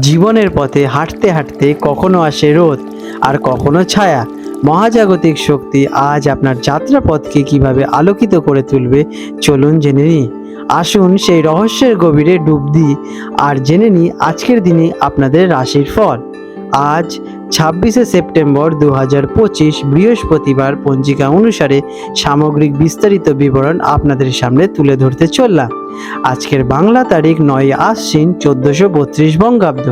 জীবনের পথে হাঁটতে হাঁটতে কখনো আসে রোদ আর কখনো ছায়া। মহাজাগতিক শক্তি আজ আপনার যাত্রাপথকে কীভাবে আলোকিত করে তুলবে, চলুন জেনে নিই। আসুন সেই রহস্যের গভীরে ডুব দিই আর জেনে নিই আজকের দিনে আপনাদের রাশির ফল। আজ ছাব্বিশে সেপ্টেম্বর দু হাজার পঁচিশ বৃহস্পতিবার পঞ্জিকা অনুসারে সামগ্রিক বিস্তারিত বিবরণ আপনাদের সামনে তুলে ধরতে চললাম। আজকের বাংলা তারিখ নয় আশ্বিন চোদ্দশো বত্রিশ বঙ্গাব্দ।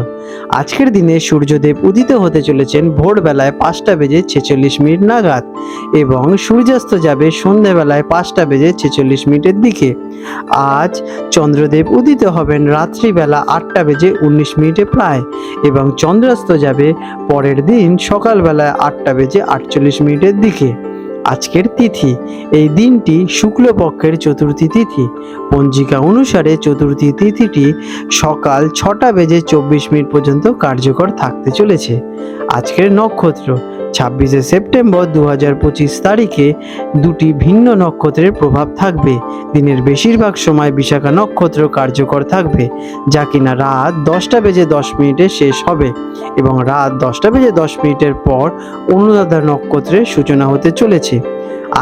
আজকের দিনে সূর্যদেব উদিত হতে চলেছেন ভোরবেলায় পাঁচটা বেজে ছেচল্লিশ মিনিট নাগাদ এবং সূর্যাস্ত যাবে সন্ধ্যেবেলায় পাঁচটা বেজে ছেচল্লিশ মিনিটের দিকে। আজ চন্দ্রদেব উদিত হবেন রাত্রিবেলা আটটা বেজে উনিশ মিনিটে প্রায় এবং চন্দ্রাস্ত যাবে পরের দিন সকালবেলায় আটটা বেজে আটচল্লিশ মিনিটের দিকে। আজকের তিথি, এই দিনটি শুক্লপক্ষের চতুর্থী তিথি। পঞ্জিকা অনুসারে চতুর্থী তিথিটি সকাল ছটা বেজে চব্বিশ মিনিট পর্যন্ত কার্যকর থাকতে চলেছে। আজকের নক্ষত্র ছাব্বিশে সেপ্টেম্বর দু হাজার পঁচিশ তারিখে দুটি ভিন্ন নক্ষত্রের প্রভাব থাকবে। দিনের বেশিরভাগ সময় বিশাখা নক্ষত্র কার্যকর থাকবে, যা কিনা রাত দশটা বেজে দশ মিনিটে শেষ হবে এবং রাত দশটা বেজে দশ মিনিটের পর অনুরাধা নক্ষত্রের সূচনা হতে চলেছে।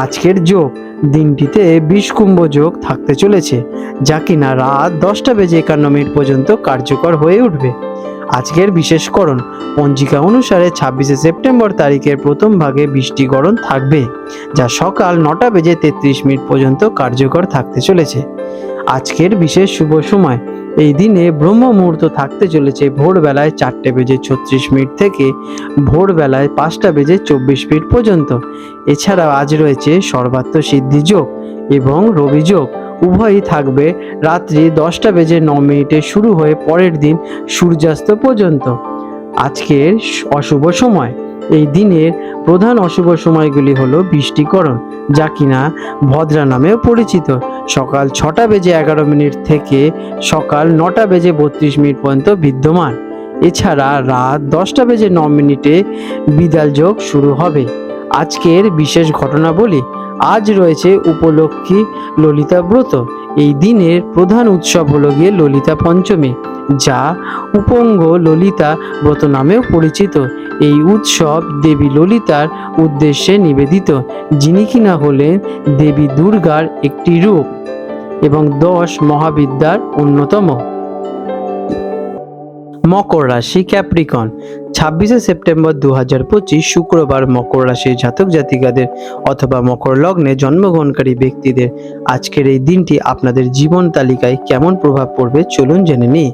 আজকের যোগ, দিনটিতে বিষকুম্ভ যোগ থাকতে চলেছে, যা কিনা রাত দশটা বেজে একান্ন মিনিট পর্যন্ত কার্যকর হয়ে উঠবে। আজকের বিশেষকরণ পঞ্জিকা অনুসারে ছাব্বিশে সেপ্টেম্বর তারিখের প্রথম ভাগে বৃষ্টিকরণ থাকবে, যা সকাল নটা বেজে তেত্রিশ মিনিট পর্যন্ত কার্যকর থাকতে চলেছে। আজকের বিশেষ শুভ সময়, এই দিনে ব্রহ্ম মুহূর্ত থাকতে চলেছে ভোরবেলায় চারটে বেজে ছত্রিশ মিনিট থেকে ভোরবেলায় পাঁচটা বেজে চব্বিশ মিনিট পর্যন্ত। এছাড়াও আজ রয়েছে সর্বাত্ম সিদ্ধি যোগ এবং রবি যোগ। উভয়ই থাকবে। রাত্রি দশটা বেজে ন মিনিটে শুরু হয়ে পরের দিন সূর্যাস্ত পর্যন্ত। আজকের অশুভ সময়। এই দিনের প্রধান অশুভ সময়গুলি হলো বৃষ্টিকরণ, যা কিনা ভদ্রা নামেও পরিচিত। সকাল ছটা বেজে এগারো মিনিট থেকে সকাল নটা বেজে বত্রিশ মিনিট পর্যন্ত বিদ্যমান। এছাড়া রাত দশটা বেজে ন মিনিটে বিদাল যোগ শুরু হবে। আজকের বিশেষ ঘটনা বলি, আজ রয়েছে উপলক্ষী ললিতা ব্রত। এই দিনের প্রধান উৎসব হলো গিয়ে ললিতা পঞ্চমী, যা উপঙ্গ ললিতা ব্রত নামেও পরিচিত। এই উৎসব দেবী ললিতার উদ্দেশ্যে নিবেদিত, যিনি কিনা হলেন দেবী দুর্গার একটি রূপ এবং দশ মহাবিদ্যার অন্যতম। মকর রাশি ক্যাপ্রিকন ছাব্বিশে সেপ্টেম্বর দু হাজার পঁচিশ শুক্রবার মকর রাশির জাতক জাতিকাদের অথবা মকর লগ্নে জন্মগ্রহণকারী ব্যক্তিদের আজকের এই দিনটি আপনাদের জীবন তালিকায় কেমন প্রভাব পড়বে চলুন জেনে নিই।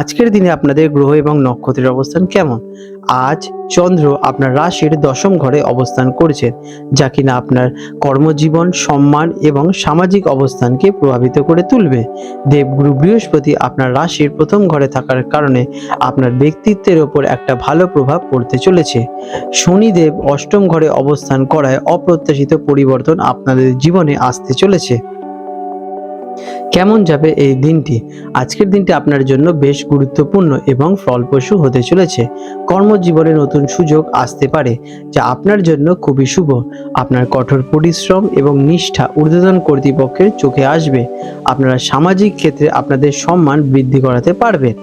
আজকের দিনে আপনাদের গ্রহ এবং নক্ষত্রের অবস্থান কেমন? আজ চন্দ্র আপনার রাশির দশম ঘরে অবস্থান করছে, যা কিনা আপনার কর্মজীবন, সম্মান এবং সামাজিক অবস্থানকে প্রভাবিত করে তুলবে। দেবগুরু বৃহস্পতি আপনার রাশির প্রথম ঘরে থাকার কারণে আপনার ব্যক্তিত্বের ওপর একটা ভালো প্রভাব পড়তে চলেছে। শনিদেব অষ্টম ঘরে অবস্থান করায় অপ্রত্যাশিত পরিবর্তন আপনাদের জীবনে আসতে চলেছে। কেমন যাবে এই দিনটি? আজকের দিনটি আপনার জন্য বেশ গুরুত্বপূর্ণ এবং ফলপ্রসূ হতে চলেছে। কর্মজীবনে নতুন সুযোগ আসতে পারে, যা আপনার জন্য খুবই শুভ। আপনার কঠোর পরিশ্রম এবং নিষ্ঠা ঊর্ধ্বতন কর্তৃপক্ষের চোখে আসবে। আপনারা সামাজিক ক্ষেত্রে আপনাদের সম্মান বৃদ্ধি করাতে পারবেন।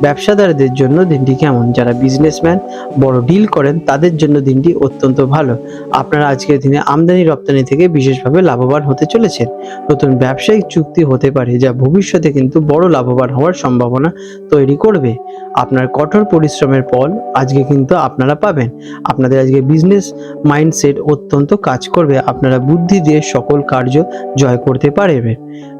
ব্যবসাদারদের জন্য দিনটি কেমন? যারা বিজনেসম্যান বড় ডিল করেন, তাদের জন্য দিনটি অত্যন্ত ভালো। আপনারা আজকের দিনে আমদানি রপ্তানি থেকে বিশেষভাবে লাভবান হতে চলেছেন। নতুন ব্যবসায়িক চুক্তি হতে পারে, যা ভবিষ্যতে কিন্তু বড় লাভবান হওয়ার সম্ভাবনা তৈরি করবে। আপনার কঠোর পরিশ্রমের ফল আজকে কিন্তু আপনারা পাবেন। আপনাদের আজকে বিজনেস মাইন্ডসেট অত্যন্ত কাজ করবে। আপনারা বুদ্ধি দিয়ে সকল কার্য জয় করতে পারবেন।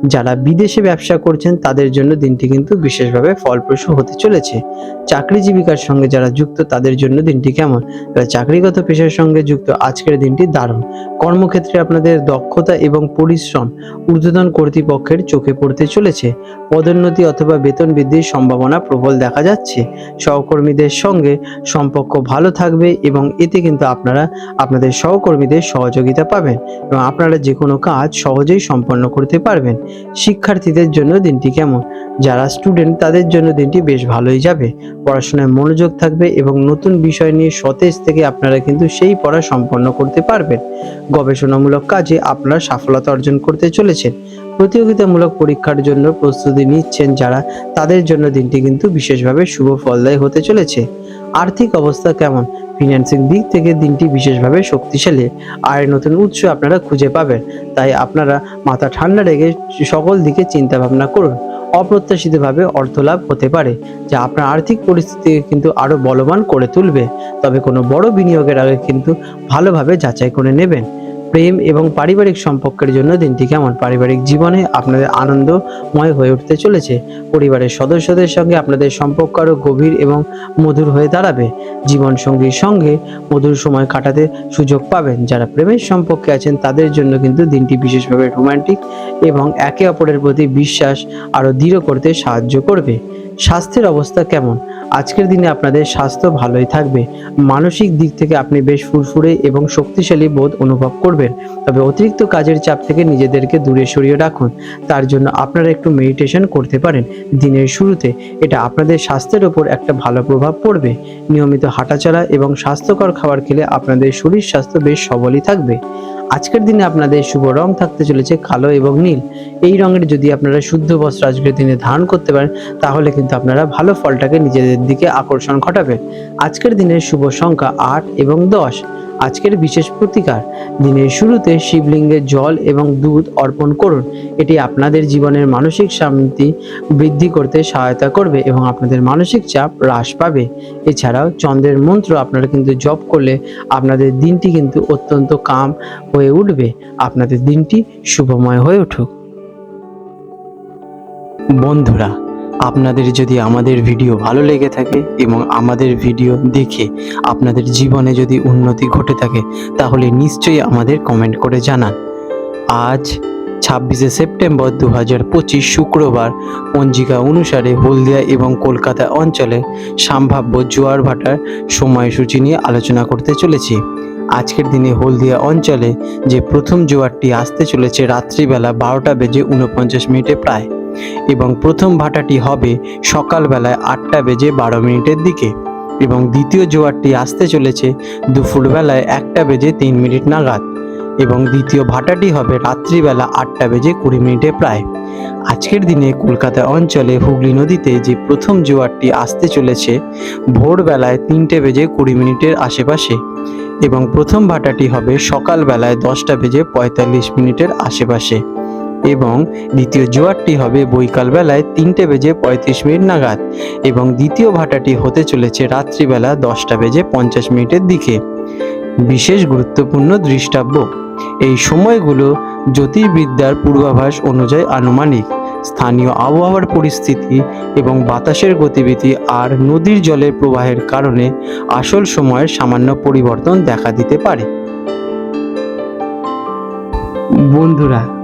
যারা বিদেশে ব্যবসা করছেন, তাদের জন্য দিনটি কিন্তু বিশেষভাবে ফলপ্রসূ হতে চলেছে, চাকরি জীবিকার সঙ্গে যারা যুক্ত তাদের জন্য দিনটি কেমন? যারা চাকরিগত পেশার সঙ্গে যুক্ত আজকের দিনটি দারুণ। কর্মক্ষেত্রে আপনাদের দক্ষতা এবং পরিশ্রম ঊর্ধ্বতন কর্তৃপক্ষের চোখে পড়তে চলেছে। পদোন্নতি অথবা বেতন বৃদ্ধির সম্ভাবনা প্রবল দেখা যাচ্ছে। সহকর্মীদের সঙ্গে সম্পর্ক ভালো থাকবে এবং এতে কিন্তু আপনারা, আপনাদের সহকর্মীদের সহযোগিতা পাবেন এবং আপনারা যে কোনো কাজ সহজেই সম্পন্ন করতে পারবেন। শিক্ষার্থীদের জন্য দিনটি কেমন? যারা স্টুডেন্ট তাদের জন্য দিনটি বেশ ভালোই যাবে। পড়াশোনায় মনোযোগ থাকবে এবং নতুন বিষয় নিয়ে সতেজ থেকে আপনারা কিন্তু সেই পড়া সম্পন্ন করতে পারবেন। গবেষণামূলক কাজে আপনারা সফলতা অর্জন করতে চলেছেন। প্রতিযোগিতামূলক পরীক্ষার জন্য প্রস্তুতি নিচ্ছেন যারা, তাদের জন্য দিনটি কিন্তু বিশেষভাবে শুভ ফলদায়ী হতে চলেছে। আর্থিক অবস্থা কেমন? ফিন্যান্সিং দিক থেকে দিনটি বিশেষভাবে শক্তিশালী। আয়ের নতুন উৎস আপনারা খুঁজে পাবেন। তাই আপনারা মাথা ঠান্ডা রেখে সকল দিকে চিন্তা ভাবনা করুন। অপ্রত্যাশিতভাবে অর্থ লাভ হতে পারে, যা আপনার আর্থিক পরিস্থিতিকে কিন্তু আরও বলবান করে তুলবে। তবে কোনো বড় বিনিয়োগের আগে কিন্তু ভালোভাবে যাচাই করে নেবেন। প্রেম এবং পারিবারিক সম্পর্কের জন্য দিনটি কেমন? পারিবারিক জীবনে আপনাদের আনন্দময় হয়ে উঠতে চলেছে। পরিবারের সদস্যদের সঙ্গে আপনাদের সম্পর্ক আরও গভীর এবং মধুর হয়ে দাঁড়াবে। জীবন সঙ্গীর সঙ্গে মধুর সময় কাটাতে সুযোগ পাবেন। যারা প্রেমের সম্পর্কে আছেন, তাদের জন্য কিন্তু দিনটি বিশেষভাবে রোমান্টিক এবং একে অপরের প্রতি বিশ্বাস আরও দৃঢ় করতে সাহায্য করবে। স্বাস্থ্যের অবস্থা কেমন? আজকের দিনে আপনাদের স্বাস্থ্য ভালোই থাকবে। মানসিক দিক থেকে আপনি বেশ ফুরফুরে এবং শক্তিশালী বোধ অনুভব করবেন। তবে অতিরিক্ত কাজের চাপ থেকে নিজেদেরকে দূরে সরিয়ে রাখুন। তার জন্য আপনারা একটু মেডিটেশন করতে পারেন দিনের শুরুতে। এটা আপনাদের স্বাস্থ্যের ওপর একটা ভালো প্রভাব পড়বে। নিয়মিত হাঁটাচলা এবং স্বাস্থ্যকর খাবার খেলে আপনাদের শরীর স্বাস্থ্য বেশ সবলই থাকবে। আজকের দিনে আপনাদের শুভ রং থাকতে চলেছে কালো এবং নীল। এই রঙের যদি আপনারা শুদ্ধ বস্ত্র আজকের দিনে ধারণ করতে পারেন, তাহলে কিন্তু আপনারা ভালো ফলটাকে নিজেদের দিকে আকর্ষণ ঘটাবেন। আজকের দিনের শুভ সংখ্যা আট এবং দশ। আজকের বিশেষ প্রতিকার। দিনের শুরুতে শিবলিঙ্গে জল এবং দুধ অর্পণ করুন। এটি আপনাদের জীবনের মানসিক শান্তি বৃদ্ধি করতে সহায়তা করবে এবং আপনাদের মানসিক চাপ হ্রাস পাবে। এছাড়াও চন্দ্রের মন্ত্র আপনারা কিন্তু জপ করলে আপনাদের দিনটি কিন্তু অত্যন্ত কাম হয়ে উঠবে। আপনাদের দিনটি শুভময় হয়ে উঠুক। বন্ধুরা আপনাদের যদি আমাদের ভিডিও ভালো লেগে থাকে এবং আমাদের ভিডিও দেখে আপনাদের জীবনে যদি উন্নতি ঘটে থাকে, তাহলে নিশ্চয়ই আমাদের কমেন্ট করে জানান। আজ ছাব্বিশে সেপ্টেম্বর দু হাজার পঁচিশ শুক্রবার, পঞ্জিকা অনুসারে হলদিয়া এবং কলকাতা অঞ্চলে সম্ভাব্য জোয়ার ভাটার সময়সূচি নিয়ে আলোচনা করতে চলেছি। আজকের দিনে হলদিয়া অঞ্চলে যে প্রথম জোয়ারটি আসতে চলেছে রাত্রিবেলা বারোটা বেজে উনপঞ্চাশ মিনিটে প্রায়। এবং প্রথম ভাটাটি হবে সকালবেলায় আটটা বেজে বারো মিনিটের দিকে এবং দ্বিতীয় জোয়ারটি আসতে চলেছে দুপুরবেলায় একটা বেজে তিন মিনিট নাগাদ এবং দ্বিতীয় ভাটাটি হবে রাত্রিবেলা আটটা বেজে কুড়ি মিনিটে প্রায়। আজকের দিনে কলকাতা অঞ্চলে হুগলি নদীতে যে প্রথম জোয়ারটি আসতে চলেছে ভোরবেলায় তিনটে বেজে কুড়ি মিনিটের আশেপাশে এবং প্রথম ভাটাটি হবে সকালবেলায় দশটা বেজে পঁয়তাল্লিশ মিনিটের আশেপাশে। এবং দ্বিতীয় জোয়ারটি হবে বৈকাল বেলায় তিনটে বেজে পঁয়ত্রিশ মিনিট নাগাদ এবং দ্বিতীয় ভাটাটি হতে চলেছে রাত্রিবেলা দশটা বেজে পঞ্চাশ মিনিটের দিকে। বিশেষ গুরুত্বপূর্ণ দৃষ্টাব্য, এই সময়গুলো জ্যোতির্বিদ্যার পূর্বাভাস অনুযায়ী আনুমানিক। স্থানীয় আবহাওয়ার পরিস্থিতি এবং বাতাসের গতিবিধি আর নদীর জলের প্রবাহের কারণে আসল সময়ের সামান্য পরিবর্তন দেখা দিতে পারে। বন্ধুরা